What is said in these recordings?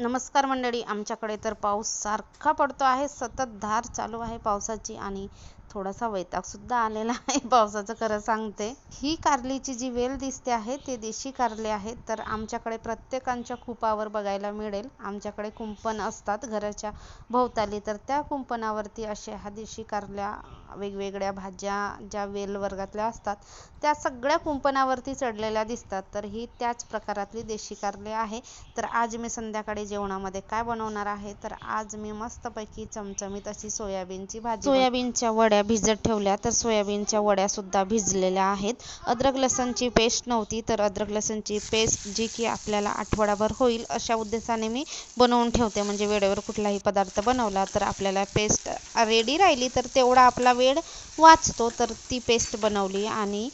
नमस्कार मंडळी आमच्याकडे तर पाऊस सारखा पडतो आहे सतत धार चालू आहे पावसाची आणि थोडासा वैतागसुद्धा आलेला आहे. पावसाचं खरं सांगते. ही कारलीची जी वेल दिसते आहे ते देशी कारले आहेत. तर आमच्याकडे प्रत्येकांच्या कुपावर बघायला मिळेल. आमच्याकडे कुंपण असतात घराच्या भोवताली. तर त्या कुंपणावरती अशा ह्या देशी कारल्या वेगवेगळ्या भाज्या ज्या वेल वर्गातल्या असतात त्या सगळ्या कुंपणावरती चढलेल्या दिसतात. तर ही त्याच प्रकारातली देशी कारले आहे. तर आज मी संध्याकाळी जेवणामध्ये काय बनवणार आहे? तर आज मी मस्तपैकी चमचमीत अशी सोयाबीनची भाजी सोयाबीनच्या वड्या भिजत ठेवल्या तर सोयाबीनच्या वड्यासुद्धा भिजलेल्या आहेत. अद्रक लसणची पेस्ट नव्हती तर अद्रक लसणची पेस्ट जी की आपल्याला आठवडाभर होईल अशा उद्देशाने मी बनवून ठेवते. म्हणजे वेळेवर कुठलाही पदार्थ बनवला तर आपल्याला पेस्ट रेडी राहिली तर तेवढा आपला वेळ वाचतो. तर ती पेस्ट बनवली आणि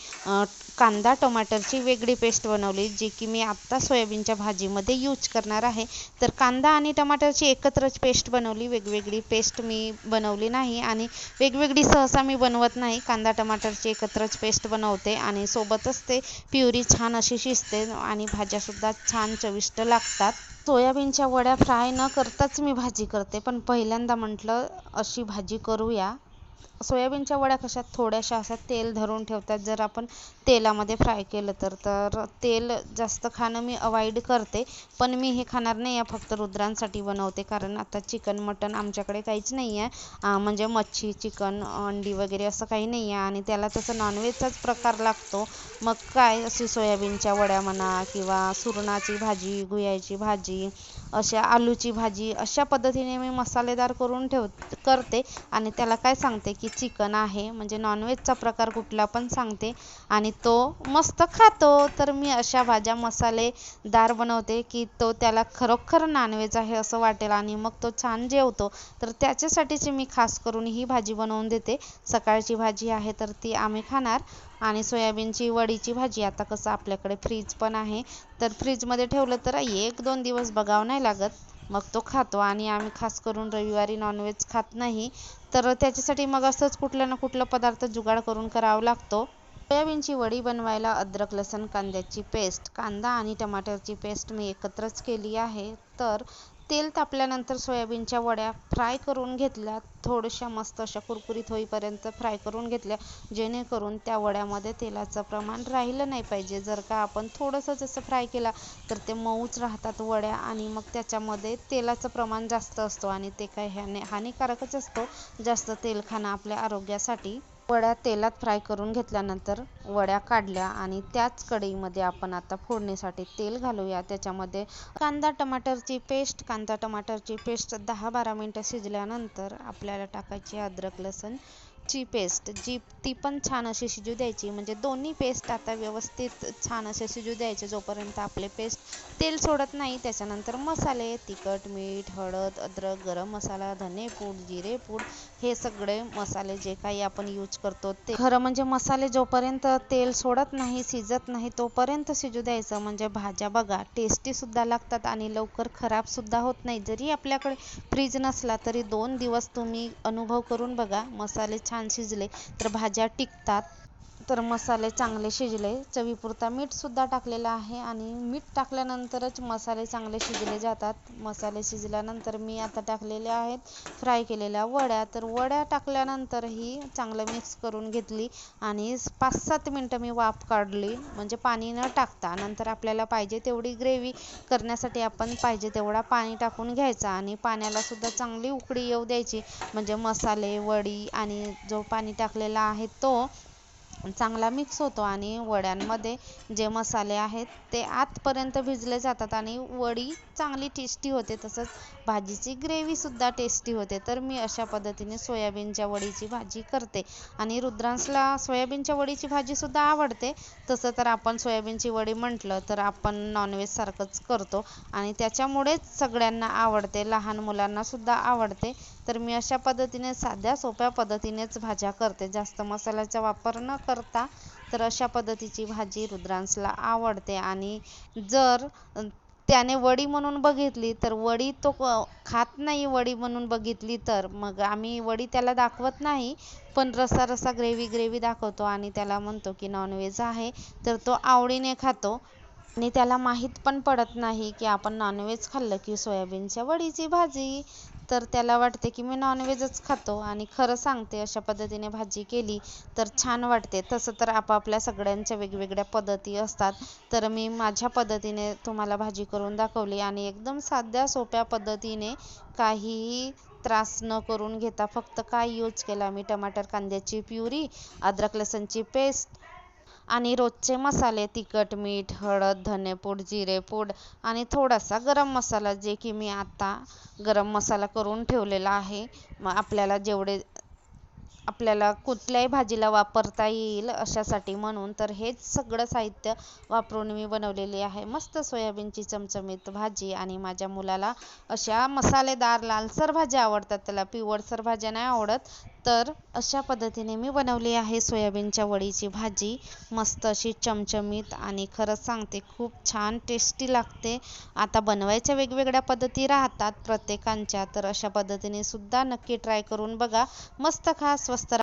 कांदा टमाटरची वेगळी पेस्ट बनवली जी की मी आत्ता सोयाबीनच्या भाजीमध्ये यूज करणार आहे. तर कांदा आणि टमाटरची एकत्रच पेस्ट बनवली वेगवेगळी पेस्ट मी बनवली नाही आणि वेगवेगळी सहसा मी बनवत नाही. कांदा टमाटरची एकत्रच पेस्ट बनवते आणि सोबतच ते प्युरी छान अशी शिजते आणि भाज्यासुद्धा छान चविष्ट लागतात. सोयाबीनच्या वड्या फ्राय न करताच मी भाजी करते पण पहिल्यांदा म्हटलं अशी भाजी करूया. सोयाबीनच्या वड्या कशा थोड्याशा अशा तेल धरून ठेवतात. जर आपण तेलामध्ये फ्राय केलं तर तर तेल जास्त खाणं मी अवॉइड करते. पण मी हे खाणार नाही आहे फक्त रुद्रांसाठी बनवते. कारण आता चिकन मटन आमच्याकडे काहीच नाही आहे म्हणजे मच्छी चिकन अंडी वगैरे असं काही नाही आहे आणि त्याला तसं नॉनव्हेजचाच प्रकार लागतो. मग काय अशी सोयाबीनच्या वड्या म्हणा किंवा सुरणाची भाजी गुयाची भाजी अशा आलूची भाजी अशा पद्धतीने मी मसालेदार करून ठेव करते. आणि त्याला काय सांगते? की चिकन आहे म्हणजे नॉनव्हेजचा प्रकार कुठला पण सांगते. आणि तो मस्त खातो. तर मी अशा भाज्या मसालेदार बनवते की तो त्याला खरोखर नॉनव्हेज आहे असं वाटेल आणि मग तो छान जेवतो. तर त्याच्यासाठीची मी खास करून ही भाजी बनवून देते. सकाळची भाजी आहे तर ती आम्ही खाणार. आणि सोयाबीनची वडीची भाजी आता कसं आपल्याकडे फ्रीज पण आहे. तर फ्रीजमध्ये ठेवलं तर एक दोन दिवस बघावं नाही लागत. मग तो खातो आणि आम्ही खास करून रविवारी नॉनव्हेज खात नाही. तर त्याच्यासाठी मग असंच कुठलं ना कुठलं पदार्थ जुगाड करून करावा लागतो. सोयाबीनची वडी बनवायला अद्रक लसण कांद्याची पेस्ट कांदा आणि टमाटरची पेस्ट मी एकत्रच केली आहे. तर तेल तापल्यानंतर सोयाबीनच्या वड्या फ्राय करून घेतल्या. थोड्याशा मस्त अशा कुरकुरीत होईपर्यंत फ्राय करून घेतल्या. जेणेकरून त्या वड्यामध्ये तेलाचं प्रमाण राहिलं नाही पाहिजे. जर का आपण थोडंसं जसं फ्राय केला तर ते मऊच राहतात वड्या आणि मग त्याच्यामध्ये तेलाचं प्रमाण जास्त असतो आणि ते काय ह्याने हानिकारकच असतो. जास्त तेल खाणं आपल्या आरोग्यासाठी वड्या तेलात फ्राय करून घेतल्यानंतर वड्या काढल्या आणि त्याच कढईमध्ये आपण आता फोडणीसाठी तेल घालूया. त्याच्यामध्ये कांदा टमाटरची पेस्ट कांदा टमाटरची पेस्ट दहा बारा मिनटं शिजल्यानंतर आपल्याला टाकायची अद्रक लसूण. ची पेस्ट जी ती पण छान अशी शिजू द्यायची. म्हणजे दोन्ही पेस्ट आता व्यवस्थित छान असे शिजू द्यायचे जोपर्यंत आपले पेस्ट तेल सोडत नाही. त्याच्यानंतर मसाले तिखट मीठ हळद अद्रक गरम मसाला धनेपूड जिरेपूड हे सगळे मसाले जे काही आपण यूज करतो ते. खरं म्हणजे मसाले जोपर्यंत तेल सोडत नाही शिजत नाही तोपर्यंत शिजू द्यायचं. म्हणजे भाज्या बघा टेस्टीसुद्धा लागतात आणि लवकर खराबसुद्धा होत नाही. जरी आपल्याकडे फ्रीज नसला तरी दोन दिवस तुम्ही अनुभव करून बघा मसाले छान छान शिजले तर भाज्या टिकतात. तर मसाले चांगले शिजले. चवीपुरता मीठसुद्धा टाकलेलं आहे आणि मीठ टाकल्यानंतरच मसाले चांगले शिजले जातात. मसाले शिजल्यानंतर मी आता टाकलेले आहेत फ्राय केलेल्या वड्या. तर वड्या टाकल्यानंतरही चांगलं मिक्स करून घेतली आणि पाच सात मिनटं मी वाफ काढली. म्हणजे पाणी न टाकता. नंतर आपल्याला पाहिजे तेवढी ग्रेव्ही करण्यासाठी आपण पाहिजे तेवढा पाणी टाकून घ्यायचा आणि पाण्यालासुद्धा चांगली उकडी येऊ द्यायची. म्हणजे मसाले वडी आणि जो पाणी टाकलेला आहे तो चांगला मिक्स होतो आणि वड्यांमध्ये जे मसाले आहेत ते आतपर्यंत भिजले जातात आणि वडी चांगली टेस्टी होते. तसंच भाजीची ग्रेव्हीसुद्धा टेस्टी होते. तर मी अशा पद्धतीने सोयाबीनच्या वडीची भाजी करते. आणि रुद्रांशला सोयाबीनच्या वडीची भाजीसुद्धा आवडते. तसं तर आपण सोयाबीनची वडी म्हटलं तर आपण नॉनव्हेजसारखंच करतो. आणि त्याच्यामुळेच सगळ्यांना आवडते. लहान मुलांनासुद्धा आवडते. तर मी अशा पद्धतीने साध्या सोप्या पद्धतीनेच भाज्या करते. जास्त मसाल्याचा वापर न करता तर अशा पद्धतीची भाजी रुद्रांशला आवडते. आणि जर त्याने वडी म्हणून बघितली तर वडी तो खात नाही वडी म्हणून बघितली तर मग आम्ही वडी त्याला दाखवत नाही पण रसा रसा ग्रेव्ही ग्रेव्ही दाखवतो आणि त्याला म्हणतो की नॉनव्हेज आहे तर तो आवडीने खातो. आणि त्याला माहीत पण पडत नाही की आपण नॉनव्हेज खाल्लं की सोयाबीनच्या वडीची भाजी. तर त्याला वाटते की मी नॉनव्हेजच खातो आणि खरं सांगते अशा पद्धतीने भाजी केली तर छान वाटते. तसं तर आपापल्या सगळ्यांच्या वेगवेगळ्या पद्धती असतात. तर मी माझ्या पद्धतीने तुम्हाला भाजी करून दाखवली आणि एकदम साध्या सोप्या पद्धतीने काहीही त्रास न करून घेता फक्त काय यूज केला मी? टमाटर कांद्याची प्युरी अद्रक लसणची पेस्ट आणि रोजचे मसाले तिखट मीठ हळद धनेपूड जिरेपूड आणि थोडासा गरम मसाला जे की मी आत्ता गरम मसाला करून ठेवलेला आहे. मग आपल्याला जेवढे आपल्याला कुठल्याही भाजीला वापरता येईल अशासाठी म्हणून तर हेच सगळं साहित्य वापरून मी बनवलेली आहे. मस्त सोयाबीनची चमचमीत भाजी आणि माझ्या मुलाला अशा मसालेदार लालसर भाज्या आवडतात. त्याला पिवळसर भाज्या नाही आवडत तर अशा पद्धतीने मी बनवली आहे सोयाबीनच्या वडीची भाजी. मस्त अशी चमचमीत आणि खरंच सांगते खूप छान टेस्टी लागते. आता बनवायच्या वेगवेगळ्या पद्धती राहतात प्रत्येकांच्या तर अशा पद्धतीने सुद्धा नक्की ट्राय करून बघा. मस्त खा स्वस्त